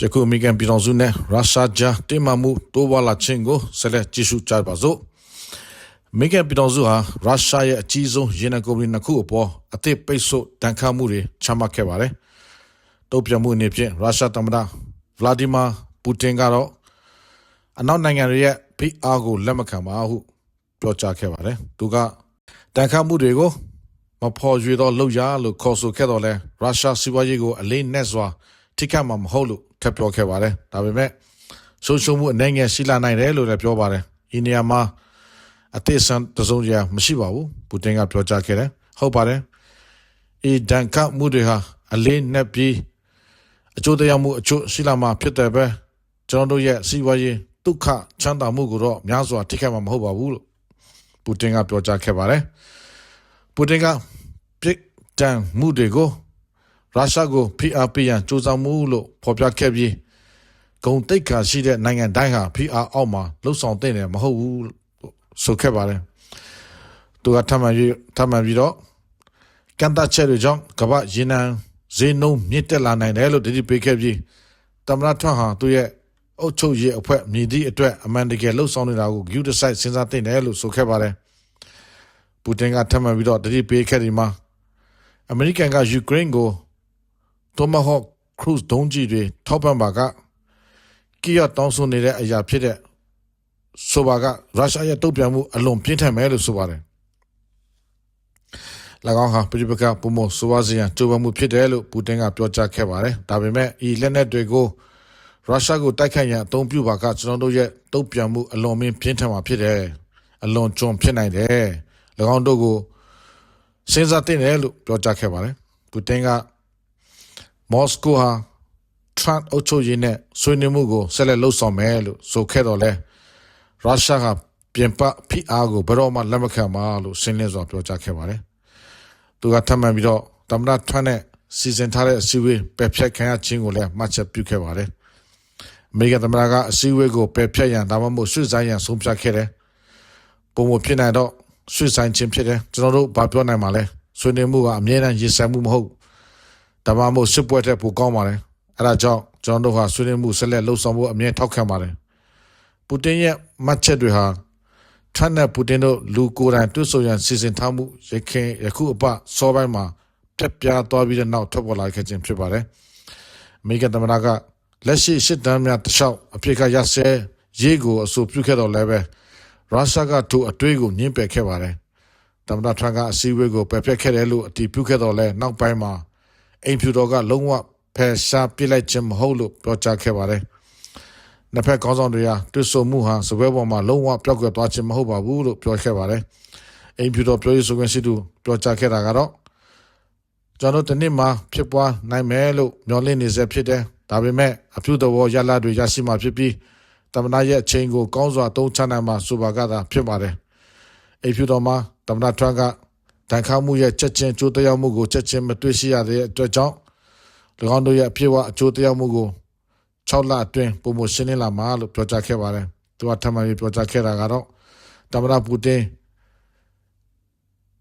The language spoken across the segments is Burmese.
ယခုအမေရိကန်ပြည်ထောင်စုနဲ့ရုရှားကြားတင်းမာမှုတိုးပွားလာခြင်းကိုဆက်လက်ကြည့်ရှုကြပါစို့အမေရိကန်ပြည်ထောင်စုဟာရုရှားရဲ့အကြီးဆုံးရေနံကုမ္ပဏီနှစ်ခုအပေါ်အသစ်ပိတ်ဆို့တန်ခါမှုတွေချမှတ်ခဲ့ပါတယ်တုံ့ပြန်မှုအနေဖြင့်ရုရှားသမ္မတဗလာဒီမာပူတင်ကတော့အနောက်နိုင်ငံတွေရဲ့ဖိအားကိုလက်မခံပါဟုပြောကြားခဲ့ပါတယ်သူကတန်ခါမှုတွေကိုမဖော်ရွေတော့လောက်ရလို့ခေါ်ဆိုခဲ့တော့လဲရုရှားစီးပွားရေးကိုအလေးနက်စွာထိခိုက်မှာမဟုတ်လို့ ထပ်ပြောခဲ့ပါတယ်ဒါပေမဲ့ဆုံးရှုံးမှုအနေငယ်ရှိလာနိုင်တယ်လို့လည်းပြောပါတယ်ဒီနေရာမှာအသေးစံတစုံတရာမရှိပါဘူးပူတင်ကပြောကြားခဲ့တယ်ဟုတ်ပါတယ်ဤဒဏ်ခတ်မှုတွေဟာအလေးနက်ပြီးအကျိုးတရားမှုအကျိုးရှိလာမှာဖြစ်တယ်ပဲကျွန်တော်တို့ရဲ့စီးပွားရေးဒုက္ခချမ်းသာမှုကိုတော့များစွာထိခိုက်မှာမဟုတ်ပါဘူးလို့ပူတင်ကပြောကြားခဲ့ပါတယ်ပူတင်ကပြစ်ဒဏ်မှုတွေကို ရုရှားကိုဖိအားပေးရန်ကြိုးစားမှုလို့ဖော်ပြခဲ့ပြီးဂုံတိတ်ခါရှိတဲ့နိုင်ငံတိုင်းဟာဖိအားအောက်မှာလှုပ်ဆောင်တဲ့တယ်မဟုတ်ဘူးဆိုခဲ့ပါတယ်သူကထပ်မံပြီးထပ်မံပြီးတော့ကန်တာချက်တွေကြောင့်ကမ္ဘာရေနံဈေးနှုန်းမြင့်တက်လာနိုင်တယ်လို့တတိပေးခဲ့ပြီးတမရထွန်းဟာသူရဲ့အုတ်ချုပ်ရေးအဖွဲ့မြည်သည့်အတွက်အမှန်တကယ်လှုပ်ဆောင်နေတာကိုဂယူဒဆိုင်စဉ်းစားသင့်တယ်လို့ဆိုခဲ့ပါတယ်ပူတင်ကထပ်မံပြီးတော့တတိပေးခဲ့ဒီမှာအမေရိကန်ကယူကရိန်းကို Tomahawk Cruise ဒုံးကျည်တွေထောက်ပံ့ပါကကီယတောင်းဆိုနေတဲ့အရာဖြစ်တဲ့ဆိုပါကရုရှားရဲ့တုံ့ပြန်မှုအလွန်ပြင်းထန်မယ်လို့ဆိုပါတယ်။၎င်းဟာပြည်ပကပုံမဆိုပါစီယံကြိုးပမ်းမှုဖြစ်တယ်လို့ပူတင်ကပြောကြားခဲ့ပါတယ်။ဒါပေမဲ့ဤလက်နက်တွေကိုရုရှားကိုတိုက်ခိုက်ရန်အသုံးပြုပါကကျွန်တော်တို့ရဲ့တုံ့ပြန်မှုအလွန်မင်းပြင်းထန်မှာဖြစ်တယ်။အလွန်ကျွံဖြစ်နိုင်တယ်။၎င်းတို့ကိုစဉ်းစားသင့်တယ်လို့ပြောကြားခဲ့ပါတယ်။ပူတင်က မော်စကိုဟာထရန့်အုပ်ချုပ်ရေးနဲ့ဆွေးနွေးမှုကိုဆက်လက်လှုပ်ဆောင်မယ်လို့ဆိုခဲ့တော့လဲရုရှားကပြင်ပဖိအားကိုဘယ်တော့မှလက်မခံပါလို့ရှင်းလင်းစွာပြောကြားခဲ့ပါတယ်။သူကထပ်မံပြီးတော့တမန်ထရန့်နဲ့စီစဉ်ထားတဲ့အစည်းအဝေးပယ်ဖျက်ခံရခြင်းကိုလည်းမှတ်ချက်ပြုခဲ့ပါတယ်။အမေရိကန်သမ္မတကအစည်းအဝေးကိုပယ်ဖျက်ရန်ဒါမှမဟုတ်ရွှေ့ဆိုင်းရန်ဆုံးဖြတ်ခဲ့တယ်။ပုံမဖြစ်နိုင်တော့ရွှေ့ဆိုင်းခြင်းဖြစ်တယ်။ကျွန်တော်တို့ဘာပြောနိုင်မှာလဲ။ဆွေးနွေးမှုကအမြဲတမ်းရည်စံမှုမဟုတ် ဒါမှမဟုတ်စစ်ပွဲတဲ့ပိုကောင်းပါတယ်အဲဒါကြောင့်ကျွန်တော်တို့ဟာဆွေးနွေးမှုဆက်လက်လှုပ်ဆောင်ဖို့အမြဲထောက်ခံပါတယ်ပူတင်ရဲ့မှတ်ချက်တွေဟာထပ်နဲ့ပူတင်တို့လူကိုယ်တိုင်တွစ်ဆိုရန်စီစဉ်ထားမှုရခင်ယခုအပစောပိုင်းမှာပြက်ပြားသွားပြီးတဲ့နောက်ထွက်ပေါ်လာခဲ့ခြင်းဖြစ်ပါတယ်အမေရိကန်သမ္မတကလက်ရှိရှစ်တန်းများတခြားအဖြစ်ကရဆဲရေးကိုအဆိုပြုခဲ့တော့လည်းပဲရုရှားကထိုအတွေးကိုညှင်းပယ်ခဲ့ပါတယ်သမ္မတထရန့်ကအစည်းအဝေးကိုပယ်ဖျက်ခဲ့တယ်လို့အတည်ပြုခဲ့တော့လဲနောက်ပိုင်းမှာ အိမ်ဖြူတော်ကလုံးဝဖယ်ရှားပြစ်လိုက်ခြင်းမဟုတ်လို့ပြောကြားခဲ့ပါတယ်။နှစ်ဖက်ခေါင်းဆောင်တွေဟာတွစ်ဆုံမှုဟာစပွဲပေါ်မှာလုံးဝပျောက်ကွယ်သွားခြင်းမဟုတ်ပါဘူးလို့ပြောခဲ့ပါတယ်။အိမ်ဖြူတော်ပြောရေးဆိုခွင့်ရှိသူပြောကြားခဲ့တာကတော့ကျွန်တော်တနေ့မှာဖြစ်ပွားနိုင်မယ်လို့မျှော်လင့်နေစေဖြစ်တယ်။ဒါပေမဲ့အဖြူတော်ရလာတွေရရှိမှဖြစ်ပြီးတမနာရဲ့အချိန်ကိုကောင်းစွာသုံးချနိုင်မှဆိုပါကသာဖြစ်ပါတယ်။အိမ်ဖြူတော်မှာတမနာထရန့်က တန်ခါမှုရဲ့ချက်ချင်းကျိုးတရားမှုကိုချက်ချင်းမတွေ့ရှိရတဲ့အတွက်ကြောင့်၎င်းတို့ရဲ့အဖြစ်ဝအကျိုးတရားမှုကို6လအတွင်းပုံမရှင်းလင်းလာမှာလို့ပြောကြားခဲ့ပါတယ်။သူကထပ်မံပြီးပြောကြားခဲ့တာကတော့တမရပူတင်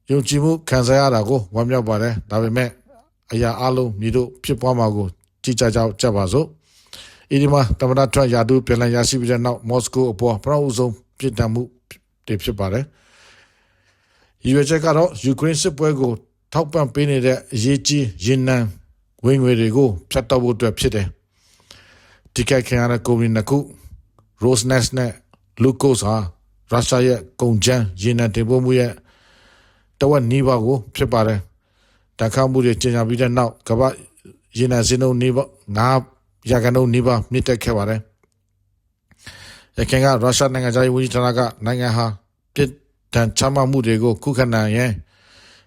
ယုံကြည်မှုခံစားရတာကိုဝမ်းမြောက်ပါတယ်။ဒါပေမဲ့အရာအလုံးမြည်တို့ဖြစ်ပွားမှာကိုကြည်ကြကြောက်ကြပါစို့။အဒီမှာတမရထရယာဒူပြန်လည်ရရှိပြီးတဲ့နောက်မော်စကိုအပေါ်ပထမဆုံးပြည်တံမှုတွေဖြစ်ပါတယ်။ ရည်ရွယ်ချက်ကတော့ယူကရိန်းစစ်ပွဲကိုထောက်ပံ့ပေးနေတဲ့အရေးကြီးရင်နံဝင်ငွေတွေကိုဖျက်တော့ဖို့အတွက်ဖြစ်တယ်။ဒီကခင်ရတဲ့ကုမ္ပဏီနှစ်ခု Rosneft နဲ့ Lukos ဟာရုရှားရဲ့ကုန်ကြမ်းရင်နံတင်ပို့မှုရဲ့တဝက်နီးပါးကိုဖြစ်ပါတယ်။တခါမှုတွေကျင်ညာပြီးတဲ့နောက်ကမ္ဘာရင်နံစင်းလုံးနီးပါးငါးရာခိုင်နှုန်းနီးပါးမြင့်တက်ခဲ့ပါတယ်။ရခိုင်ကရုရှားနိုင်ငံသားရေးဝန်ကြီးဌာနကနိုင်ငံဟာပြစ် တန်ချမှတ်မှုတွေကိုခုခံနိုင်ရင်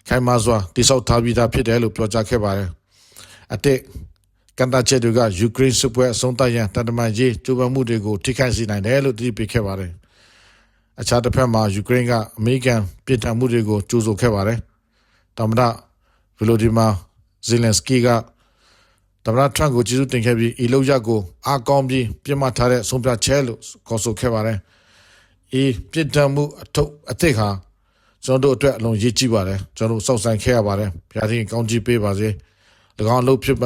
ခိုင်မာစွာတိစောက်ထားပြီးသားဖြစ်တယ်လို့ပြောကြားခဲ့ပါတယ်။အတက်ကန်တာချက်တွေကယူကရိန်းစစ်ပွဲအဆုံးသတ်ရန်တန်တမာရေးကြိုးပမ်းမှုတွေကိုထိခိုက်စေနိုင်တယ်လို့တတိပေးခဲ့ပါတယ်။အခြားတစ်ဖက်မှာယူကရိန်းကအမေရိကန်ပြည်ထောင်မှုတွေကိုကြိုးဆိုခဲ့ပါတယ်။တမန်ဗလိုဒီမာဇီလန်စကီကတမန်ထရန့်ကိုကျေးဇူးတင်ခဲ့ပြီးဤလောက်ရကိုအားကောင်းပြီးပြစ်မှတ်ထားတဲ့ဆုံးဖြတ်ချက်လို့ခေါ်ဆိုခဲ့ပါတယ်။ အေးပြစ်ဒဏ်မှုအထုပ်အသစ်ဟာကျွန်တော်တို့အတွက်အလုံးရေးကြည့်ပါတယ်ကျွန်တော်တို့စောင့်ဆိုင်ခဲ့ရပါတယ်ဘုရားသခင်ကောင်းချီးပေးပါစေ၎င်းအလုပ်ဖြစ်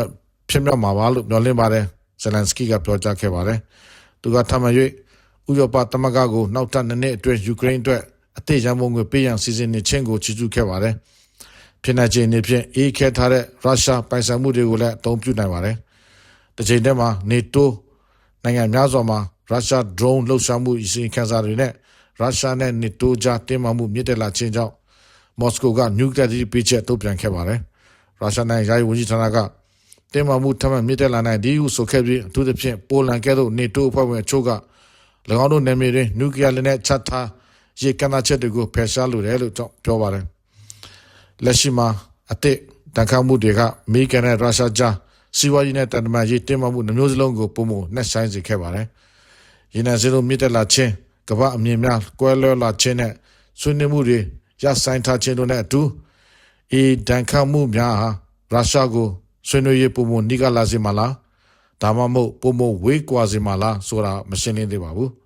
ဖြစ်မြောက်မှာပါလို့မျှော်လင့်ပါတယ်ဇလန်စကီကပြောကြားခဲ့ပါတယ်။သူကထပ်မံ၍ဥရောပသမဂ္ဂကိုနောက်ထပ်နှစ်နှစ်အတွင်းယူကရိန်းအတွက်အသေးရန်ပုံငွေပေးရန်စီစဉ်နေခြင်းကိုချီးကျူးခဲ့ပါတယ်။ဖြစ်နိုင်ခြေအနေဖြင့်အေးခဲထားတဲ့ရုရှားပိုင်ဆိုင်မှုတွေကိုလည်းအသုံးပြုနိုင်ပါတယ်။တစ်ချိန်တည်းမှာ NATO နိုင်ငံများစွာမှာ ရုရှား drone လှုပ်ရှားမှုအစီအခံစာတွေနဲ့ရုရှားနဲ့ NATO ကြားတင်းမာမှုမြင့်တက်လာခြင်းကြောင့်မော်စကိုကနျူကလ িয়ারပေးချက်ထုတ်ပြန်ခဲ့ပါတယ်။ရုရှားနိုင်ငံယာယီဝန်ကြီးဌာနကတင်းမာမှုထပ်မံမြင့်တက်လာနိုင်ဒီဟုဆိုခဲ့ပြီးအထူးသဖြင့်ပိုလန်ကဲ့သို့ NATO အဖွဲ့ဝင်အချို့က၎င်းတို့နယ်မြေတွင်နျူကလ িয়ারလက်နက်ချထားရေကန့်သတ်ချက်တွေကိုဖယ်ရှားလိုတယ်လို့ပြောပါတယ်။လက်ရှိမှာအသစ်တန်ခါမှုတွေကအမေရိကန်နဲ့ရုရှားကြားစီးပွားရေးနဲ့တန်တမာရေးတင်းမာမှုနှမျိုးစလုံးကိုပုံမနှက်ဆိုင်စေခဲ့ပါတယ်။ ရေနံစင်းတို့မြင့်တက်လာခြင်းကမ္ဘာအမြင်များကွဲလွဲလာခြင်းနဲ့ဆွေးနွေးမှုတွေရဆိုင်ထားခြင်းတို့နဲ့အတူအေဒန်ခတ်မှုများဟာရုရှားကိုဆွေးနွေးရေးပုံမနိကလာစေမလားဒါမှမဟုတ်ပုံမဝေးကွာစေမလားဆိုတာမရှင်းလင်းသေးပါဘူး။